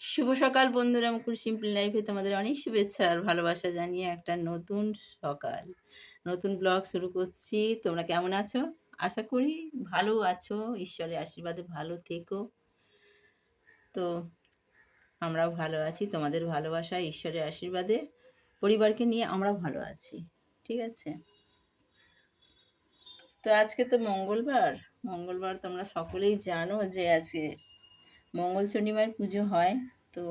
শুভ সকাল বন্ধুরা মুকুর সিম্পল লাইফে তোমাদের অনেক শুভেচ্ছা আর ভালোবাসা জানিয়ে একটা নতুন সকাল। নতুন ব্লগ শুরু করছি। তোমরা কেমন আছো? আশা করি ভালো আছো। ঈশ্বরের আশীর্বাদে ভালো থেকো। তো আমরাও ভালো আছি, তোমাদের ভালোবাসা, ঈশ্বরের আশীর্বাদে। পরিবারকে নিয়ে আমরাও ভালো আছি, ঠিক আছে? তো আজকে তো মঙ্গলবার। মঙ্গলবার তোমরা সকলেই জানো যে আজকে মঙ্গল চণ্ডীমার পুজো হয়, তো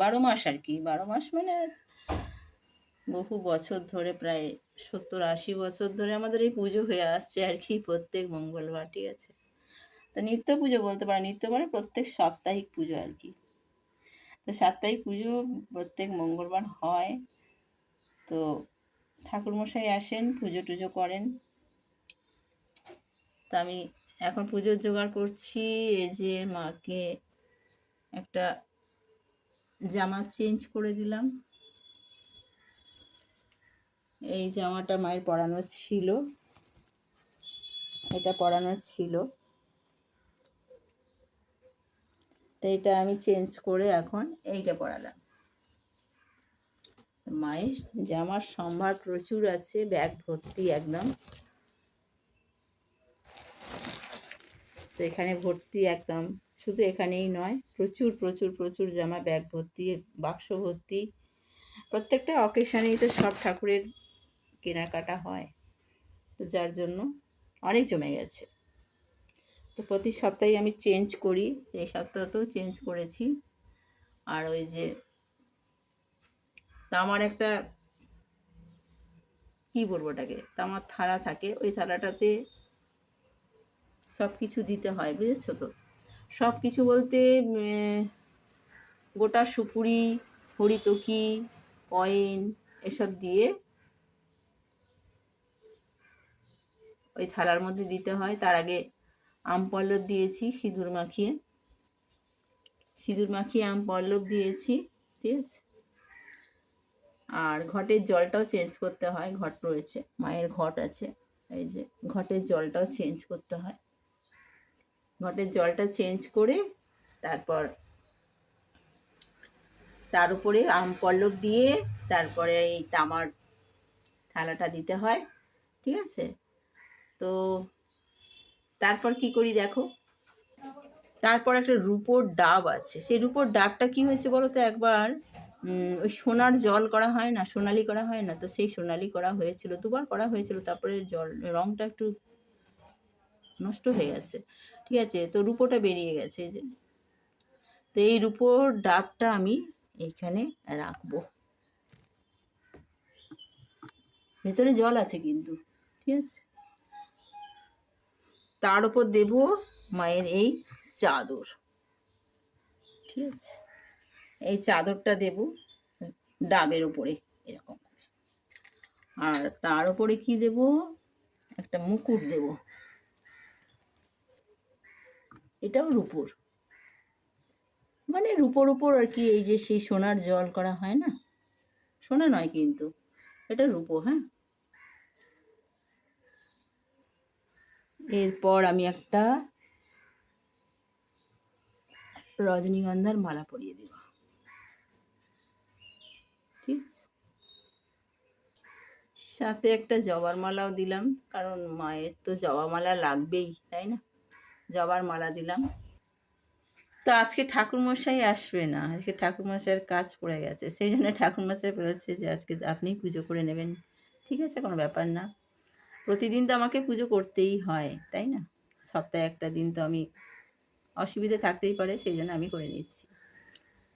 বারো মাস আর কি। বারো মাস মানে বহু বছর ধরে, প্রায় সত্তর আশি বছর ধরে আমাদের এই পুজো হয়ে আসছে আর কি প্রত্যেক মঙ্গলবার, ঠিক আছে? তো নিত্য পুজো বলতে পারো, নিত্য মানে প্রত্যেক সাপ্তাহিক পুজো আর কি। তো সাপ্তাহিক পুজো প্রত্যেক মঙ্গলবার হয়, তো ঠাকুরমশাই আসেন, পুজো টুজো করেন। তো আমি এখন পুজোর জোগাড় করছি, এই যে মাকে একটা জামা চেঞ্জ করে দিলাম। এই জামাটা মায়ের পরানো ছিল, এটা পরানো ছিল। তো এটা আমি চেঞ্জ করে এখন এইটা পরালাম। মায়ের জামার সম্ভার প্রচুর আছে, ব্যাগ ভর্তি একদম। তো এখানে ভর্তি একদম। শুধু এখানেই নয়, প্রচুর প্রচুর প্রচুর জামা ব্যাগ ভর্তি, বাক্স ভর্তি। প্রত্যেকটা অকেশানেই তো সব ঠাকুরের কেনাকাটা হয়। তো যার জন্য অনেক জমে গেছে। তো প্রতি সপ্তাহে আমি চেঞ্জ করি, এই সপ্তাহতেও চেঞ্জ করেছি। আর ওই যে তামার একটা, কী বলব ওটাকে? তামার থালা থাকে, ওই থালাটাতে সব কিছু দিতে হয়, বুঝেছ তো? সব কিছু বলতে গোটা সুপুরি, হরিতকি, কয়েন এসব দিয়ে ওই থালার মধ্যে দিতে হয়। তার আগে আম পল্লব দিয়েছি, সিঁদুর মাখিয়ে। সিঁদুর মাখিয়ে আম পল্লব দিয়েছি, ঠিক আছে? আর ঘটের জলটাও চেঞ্জ করতে হয়, ঘট রয়েছে, মায়ের ঘট আছে, এই যে ঘটের জলটাও চেঞ্জ করতে হয়। ঘটের জলটা চেঞ্জ করে তারপর তার উপরে আম পল্লব দিয়ে তারপরে এই তামার থালাটা দিতে হয়, ঠিক আছে? তো তারপর কি করি দেখো? তারপর একটা রূপোর ডাব আছে। সেই রূপোর ডাবটা কি হয়েছে বলো তো একবার? ওই সোনার জল করা হয় না? সোনালি করা হয় না? তো সেই সোনালি করা হয়েছিল, দুবার করা হয়েছিল, তারপরে জল রঙটা একটু নষ্ট হয়ে গেছে। ঠিক আছে? তো রুপোটা বেরিয়ে গেছে যে। তো এই রুপোর ডাবটা আমি এইখানে রাখব। ভেতরে জল আছে কিন্তু, ঠিক আছে? তার উপর দেব মায়ের এই চাদর। ঠিক আছে? এই চাদরটা দেব ডাবের উপরে, এরকম আর তার উপরে কি দেব? একটা মুকুট দেব। এটাও রূপোর। মানে রূপোর উপর আর কি এই যে সেই সোনার জল করা হয় না? সোনা নয় কিন্তু, এটা রূপো হ্যাঁ? এরপর আমি একটা রজনীগন্ধার মালা পরিয়ে দেব। ঠিক সাথে একটা জবার মালাও দিলাম, কারণ মায়ের তো জবা মালা লাগবেই, তাই না? জবার মালা দিলাম। তো আজকে ঠাকুরমশাই আসবে না, আজকে ঠাকুরমশাইয়ের কাজ পড়ে গেছে। সেই জন্য ঠাকুরমশাই বলেছে যে, আজকে আপনি পুজো করে নেবেন। ঠিক আছে, কোনো ব্যাপার না। প্রতিদিন তো আমাকে পুজো করতেই হয়, তাই না? সপ্তাহে একটা দিন তো আমি অসুবিধে থাকতেই পারে, সেই জন্য আমি করে নিচ্ছি।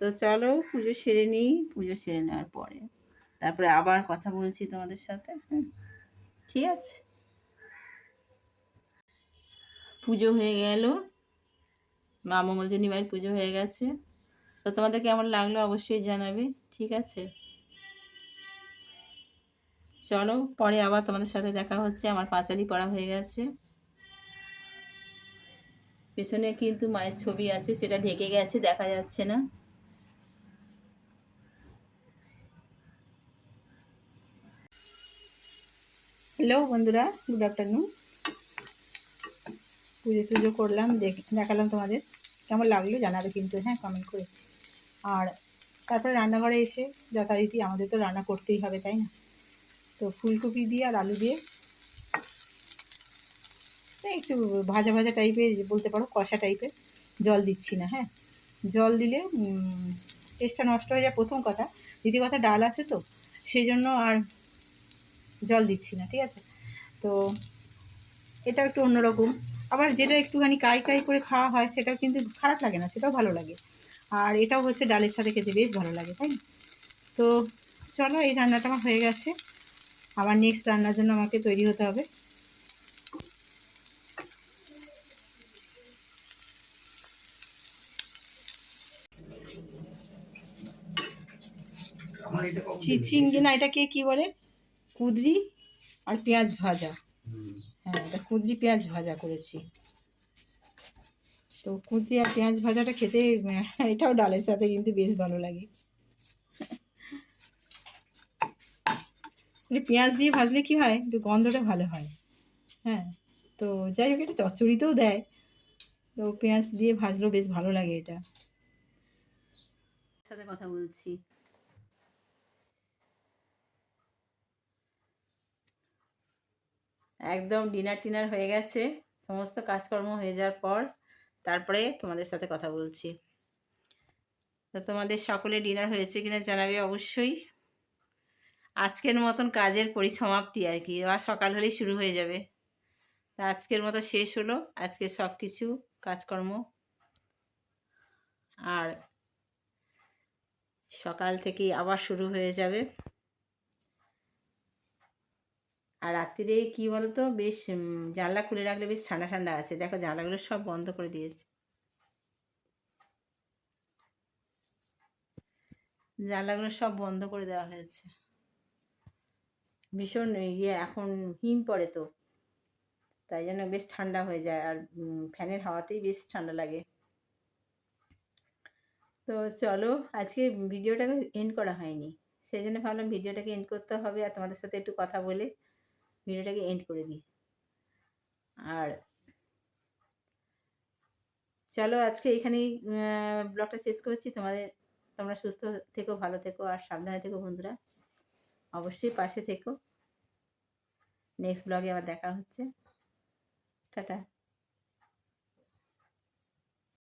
তো চলো, পুজো সেরে নিই, পুজো সেরে নেওয়ার পরে। তারপরে আবার কথা বলছি তোমাদের সাথে হ্যাঁ ঠিক আছে। পুজো হয়ে গেল। মা মঙ্গলজনী মায়ের পুজো হয়ে গেছে। তো তোমাদের কেমন লাগল অবশ্যই জানাবে, ঠিক আছে? চলো, পরে আবার তোমাদের সাথে দেখা হচ্ছে। আমার পাঁচালি পড়া হয়ে গেছে। পেছনে কিন্তু মায়ের ছবি আছে, সেটা ঢেকে গেছে, দেখা যাচ্ছে না। হ্যালো বন্ধুরা গুড আফটারনুন পুজো টুজো করলাম দেখালাম তোমাদের। কেমন লাগল জানাবে কিন্তু হ্যাঁ কমেন্ট করে। আর তারপরে রান্নাঘরে এসে যথারীতি আমাদের তো রান্না করতেই হবে, তাই না? তো ফুলকপি দিয়ে আর আলু দিয়ে একটু ভাজা ভাজা টাইপের বলতে পারো কষা টাইপের জল দিচ্ছি না হ্যাঁ? জল দিলে টেস্টটা নষ্ট হয়ে যায় প্রথম কথা। দ্বিতীয় কথা, ডাল আছে তো সেই জন্য আর জল দিচ্ছি না, ঠিক আছে? তো এটা একটু অন্যরকম। আবার যেটা একটুখানি কাই কাই করে খাওয়া হয় সেটাও কিন্তু খারাপ লাগে না সেটাও ভালো লাগে। আর এটাও হচ্ছে ডালের সাথে খেতে বেশ ভালো লাগে তাই তো চলো এই রান্নাটা আমার হয়ে গেছে। আবার নেক্সট রান্নার জন্য আমাকে তৈরি হতে হবে। চিচিঙ্গি না এটাকে কি বলে? কুদরি আর পেঁয়াজ ভাজা। এটা কুদরি পেঁয়াজ ভাজা করেছি। তো কুদরি আর পেঁয়াজ ভাজাটা খেতে আহ, এটাও ডালের সাথে কিন্তু বেশ ভালো লাগে। মানে পেঁয়াজ দিয়ে ভাজলে কি হয়? একটু গন্ধটা ভালো হয়। হ্যাঁ তো যাই হোক এটা চচ্চড়িতেও দেয়। তো পেঁয়াজ দিয়ে ভাজলেও বেশ ভালো লাগে এটা। সাথে কথা বলছি। একদম ডিনার টিনার হয়ে গেছে। সমস্ত কাজকর্ম হয়ে যাওয়ার পর তারপরে তোমাদের সাথে কথা বলছি। তো তোমাদের সকলে ডিনার হয়েছে কিনা জানাবে অবশ্যই। আজকের মতন কাজের পরিসমাপ্তি আর কি। আর সকাল হলেই শুরু হয়ে যাবে। তা আজকের মতো শেষ হলো। আজকে সব কিছু কাজকর্ম। আর সকাল থেকেই আবার শুরু হয়ে যাবে। আর রাত্রিরে কি বলতো? বেশ জানলা খুলে রাখলে বেশ ঠান্ডা ঠান্ডা আছে। দেখো জানলাগুলো সব বন্ধ করে দিয়েছে। জানলাগুলো সব বন্ধ করে দেওয়া হয়েছে। ভীষণ ইয়ে এখন হিম পড়ে তো। তাই জন্য বেশ ঠান্ডা হয়ে যায়। আর ফ্যানের হাওয়াতেই বেশ ঠান্ডা লাগে। তো চলো, আজকে ভিডিওটাকে এন্ড করা হয়নি। সেই জন্য ভাবলাম ভিডিওটাকে এন্ড করতে হবে। আর তোমাদের সাথে একটু কথা বলে ভিডিওটাকে এন্ড করে দিই। আর চলো আজকে এখানেই ব্লগটা শেষ করছি। তোমাদের, তোমরা সুস্থ থেকো, ভালো থেকো, আর সাবধানে থেকো বন্ধুরা। অবশ্যই পাশে থেকো। নেক্সট ব্লগে আবার দেখা হচ্ছে। টাটা।